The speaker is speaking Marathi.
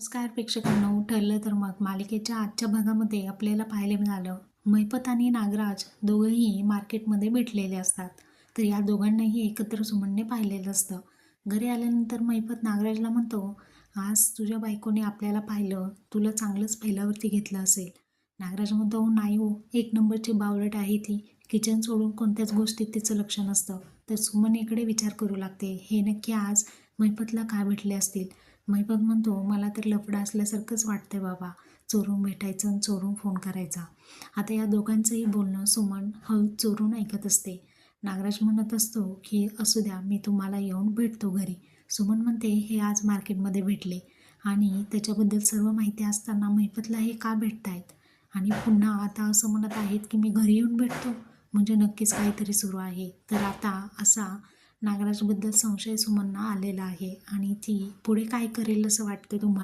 नमस्कार प्रेक्षकांनो ठरलं तर मग मालिकेच्या आजच्या भागामध्ये आपल्याला पाहायला मिळालं. मैपत आणि नागराज दोघंही मार्केटमध्ये भेटलेले असतात. तर या दोघांनाही एकत्र सुमनने पाहिलेलं असतं. घरी आल्यानंतर मैपत नागराजला म्हणतो आज तुझ्या बायकोने आपल्याला पाहिलं तुला चांगलंच पहिल्यावरती घेतलं असेल. नागराज म्हणतो हो, नाही हो एक नंबरची बावलट आहे ती. किचन सोडून कोणत्याच गोष्टीत तिचं लक्ष नसतं. तर सुमन इकडे विचार करू लागते हे नक्की आज मैपतला का भेटले असतील? मैपत म्हणतो मला तर लफडा असल्यासारखंच वाटतंय बाबा चोरून भेटायचं आणि चोरून फोन करायचा. आता या दोघांचंही बोलणं सुमन हळू चोरून ऐकत असते. नागराज म्हणत असतो की असू द्या मी तुम्हाला येऊन भेटतो घरी. सुमन म्हणते हे आज मार्केटमध्ये भेटले आणि त्याच्याबद्दल सर्व माहिती असताना मैपतला हे का भेटतायत? आणि पुन्हा आता असं म्हणत आहेत की मी घरी येऊन भेटतो? म्हणजे नक्कीच काहीतरी सुरू आहे. तर आता असा नागराजबद्दल संशय सुमनना आलेला आहे आणि ती पुढे काय करेल असं वाटतं तुम्हाला